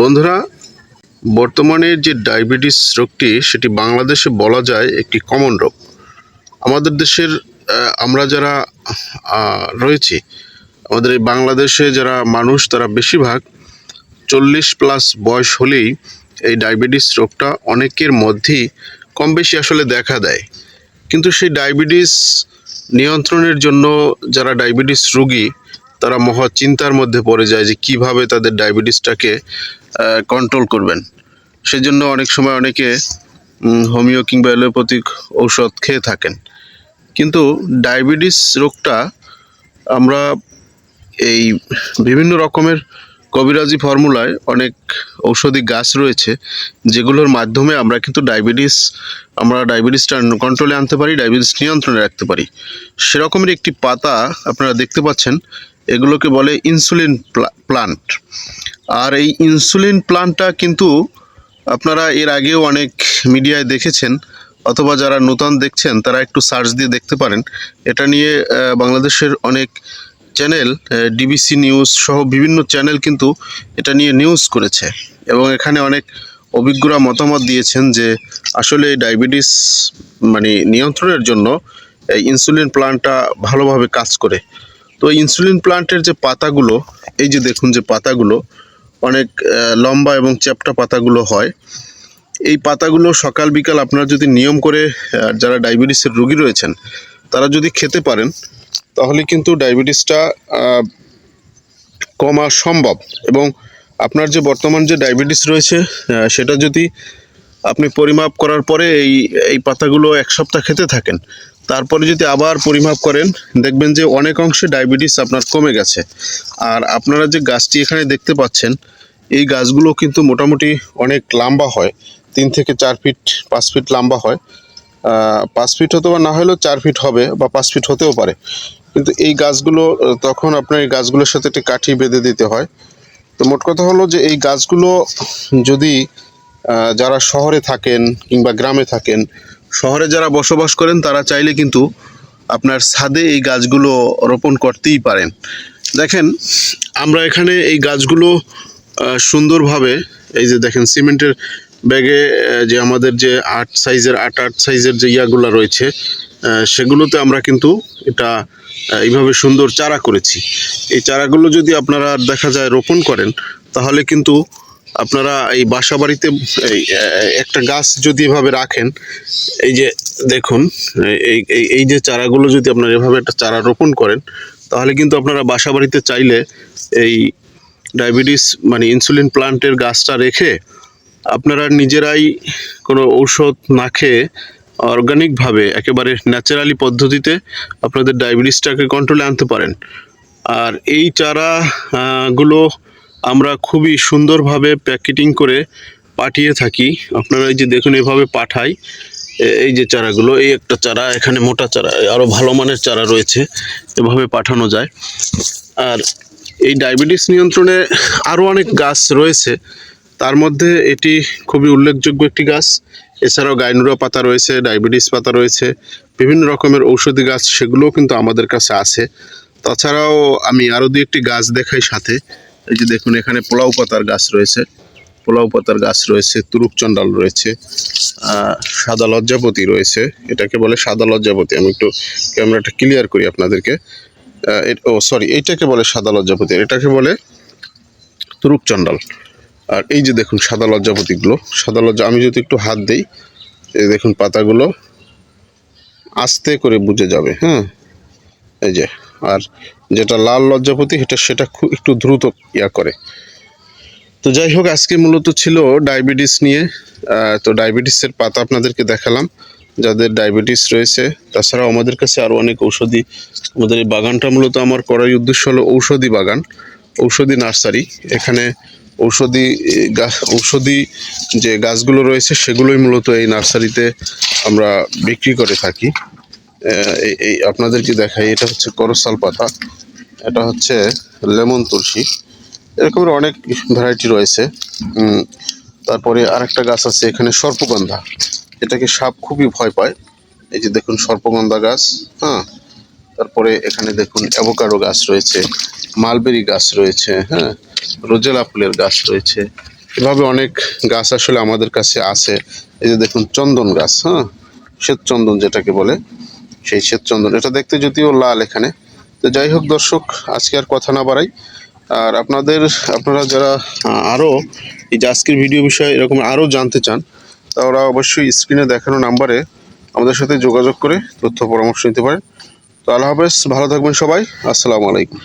বন্ধুরা, বর্তমানে যে ডায়াবেটিস রোগটি, সেটি বাংলাদেশে বলা যায় একটি কমন রোগ। আমাদের দেশের আমরা যারা রয়েছি, আমাদের এই বাংলাদেশে যারা মানুষ, তারা বেশিরভাগ চল্লিশ প্লাস বয়স হলেই এই ডায়াবেটিস রোগটা অনেকের মধ্যেই কম বেশি আসলে দেখা দেয়। কিন্তু সেই ডায়াবেটিস নিয়ন্ত্রণের জন্য যারা ডায়াবেটিস রোগী, তারা মহা চিন্তার মধ্যে পড়ে যায় যে কীভাবে তাদের ডায়াবেটিসটাকে কন্ট্রোল করবেন। সেজন্য অনেক সময় অনেকে হোমিও কিংবা অ্যালোপ্যাথিক ঔষধ খেয়ে থাকেন। কিন্তু ডায়াবেটিস রোগটা আমরা এই বিভিন্ন রকমের কবিরাজি ফর্মুলায় অনেক ঔষধি গাছ রয়েছে, যেগুলোর মাধ্যমে আমরা কিন্তু ডায়াবেটিস, আমরা ডায়াবেটিসটা কন্ট্রোলে আনতে পারি, ডায়াবেটিস নিয়ন্ত্রণে রাখতে পারি। সেরকমের একটি পাতা আপনারা দেখতে পাচ্ছেন, এগুলোকে বলে ইনসুলিন প্লান্ট আর এই ইনসুলিন প্লান্টটা কিন্তু আপনারা এর আগেও অনেক মিডিয়ায় দেখেছেন, অথবা যারা নতুন দেখছেন, তারা একটু সার্চ দিয়ে দেখতে পারেন। এটা নিয়ে বাংলাদেশের অনেক চ্যানেল ডিবিসি নিউজ সহ বিভিন্ন চ্যানেল কিন্তু এটা নিয়ে নিউজ করেছে। এবং এখানে অনেক অভিজ্ঞরা মতামত দিয়েছেন যে আসলে ডায়াবেটিস মানে নিয়ন্ত্রণের জন্য এই ইনসুলিন প্লান্টটা ভালোভাবে কাজ করে। তো ইনসুলিন প্লান্টের যে পাতাগুলো, এই যে দেখুন যে পাতাগুলো অনেক লম্বা এবং চ্যাপ্টা পাতাগুলো হয়। এই পাতাগুলো সকাল, বিকাল আপনারা যদি নিয়ম করে যারা ডায়াবেটিসের রোগী রয়েছেন, তারা যদি খেতে পারেন, তাহলে কিন্তু ডায়াবেটিসটা কমা সম্ভব। এবং আপনার যে বর্তমান যে ডায়াবেটিস রয়েছে সেটা যদি আপনি পরিমাপ করার পরে এই এই পাতাগুলো এক সপ্তাহ খেতে থাকেন তারপরে যদি আবার পরিমাপ করেন, দেখবেন যে অনেক অংশে ডায়াবেটিস আপনার কমে গেছে। আর আপনারা যে গাছটি এখানে দেখতে পাচ্ছেন, এই গাছগুলো কিন্তু মোটামুটি অনেক লম্বা হয়। তিন থেকে চার ফিট, পাঁচ ফিট লম্বা হয়। পাঁচ ফিট হতে বা না হলেও চার ফিট হবে বা পাঁচ ফিট হতেও পারে। কিন্তু এই গাছগুলো, তখন আপনার এই গাছগুলোর সাথে একটি কাঠি বেঁধে দিতে হয়। তো মোট কথা হলো যে এই গাছগুলো যদি যারা শহরে থাকেন কিংবা গ্রামে থাকেন শহরে যারা বসবাস করেন, তারা চাইলে কিন্তু আপনার ছাদে এই গাছগুলো রোপণ করতেই পারেন। দেখেন, আমরা এখানে এই গাছগুলো সুন্দরভাবে, এই যে দেখেন, সিমেন্টের ব্যাগে যে আমাদের যে আট সাইজের, আট আট সাইজের যে ইয়াগুলো রয়েছে সেগুলোতে আমরা কিন্তু এটা এইভাবে সুন্দর চারা করেছি। এই চারাগুলো যদি আপনারা দেখা যায় রোপণ করেন, তাহলে কিন্তু আপনারা এই বাসা বাড়িতে একটা গাছ যদি এভাবে রাখেন এই যে দেখুন এই এই যে চারাগুলো যদি আপনারা এভাবে একটা চারা রোপণ করেন তাহলে কিন্তু আপনারা বাসা বাড়িতে চাইলে এই ডায়াবেটিস মানে ইনসুলিন প্লান্টের গাছটা রেখে আপনারা নিজেরাই কোনো ঔষধ না খেয়ে অর্গানিকভাবে একেবারে ন্যাচারালি পদ্ধতিতে আপনাদের ডায়াবেটিসটাকে কন্ট্রোলে আনতে পারেন। আর এই চারা আহ, গুলো আমরা খুবই সুন্দরভাবে প্যাকেটিং করে পাঠিয়ে থাকি। আপনারা এই যে দেখুন, এভাবে পাঠাই। এই যে চারাগুলো, এই একটা চারা, এখানে মোটা চারা আরও ভালো মানের চারা রয়েছে। এভাবে পাঠানো যায়। আর এই ডায়াবেটিস নিয়ন্ত্রণে আরও অনেক গাছ রয়েছে। তার মধ্যে এটি খুবই উল্লেখযোগ্য একটি গাছ। এছাড়াও গাইনুরা পাতা রয়েছে, ডায়াবেটিস পাতা রয়েছে, বিভিন্ন রকমের ঔষধি গাছ, সেগুলোও কিন্তু আমাদের কাছে আছে। তাছাড়াও আমি আরও দু একটি গাছ দেখাই সাথে। এই যে দেখুন, এখানে পোলাও পাতার গাছ রয়েছে। পোলাও পাতার গাছ রয়েছে তুরুকচন্ডাল রয়েছে সাদা লজ্জাপতি রয়েছে। এটাকে বলে সাদা লজ্জাপতি। আমি একটু ক্যামেরাটা ক্লিয়ার করি আপনাদেরকে। ও সরি এইটাকে বলে সাদা লজ্জাপতি এটাকে বলে তুরুকচন্ডাল আর এই যে দেখুন, সাদা লজ্জাপতিগুলো, সাদা লজ্জা আমি যদি একটু হাত দিই, এই দেখুন পাতাগুলো আস্তে করে বুঝে যাবে হ্যাঁ? এই যে, আর যেটা লাল লজ্জাপতি এটা সেটা খুব একটু দ্রুত ইয়া করে। তো যাই হোক, আজকে মূলত ছিল ডায়াবেটিস নিয়ে। তো ডায়াবেটিসের পাতা আপনাদেরকে দেখালাম, যাদের ডায়াবেটিস রয়েছে। তাছাড়াও আমাদের কাছে আরও অনেক ঔষধি, আমাদের এই বাগানটা মূলত আমার করার উদ্দেশ্য হলো ঔষধি বাগান, ঔষধি নার্সারি। এখানে ঔষধি গাছ ঔষধি যে গাছগুলো রয়েছে, সেগুলোই মূলত এই নার্সারিতে আমরা বিক্রি করে থাকি। এই আপনাদেরকে দেখাই, এটা হচ্ছে করসাল পাতা, এটা হচ্ছে লেমন তুলসী। এরকমের অনেক ভ্যারাইটি রয়েছে। তারপরে আরেকটা গাছ আছে এখানে সর্পগন্ধা। এটাকে সাপ খুবই ভয় পায়। এই যে দেখুন সর্পগন্ধা গাছ হ্যাঁ? তারপরে এখানে দেখুন অ্যাভোকাডো গাছ রয়েছে মালবেরি গাছ রয়েছে হ্যাঁ? রোজেলা ফুলের গাছ রয়েছে। এভাবে অনেক গাছ আসলে আমাদের কাছে আছে। এই যে দেখুন চন্দন গাছ হ্যাঁ? শ্বেত চন্দন যেটাকে বলে। সেই শ্বেতচন্দন। এটা দেখতে যদিও লাল এখানে। তো যাই হোক দর্শক, আজকে আর কথা না বাড়াই। আর আপনাদের, আপনারা যারা আরও আরও এই যে আজকের ভিডিও বিষয়ে এরকম আরও জানতে চান, তা ওরা অবশ্যই স্ক্রিনে দেখানো নাম্বারে আমাদের সাথে যোগাযোগ করে তথ্য পরামর্শ নিতে পারেন। তো আল্লাহ হাফেজ, ভালো থাকবেন সবাই। আসসালামু আলাইকুম।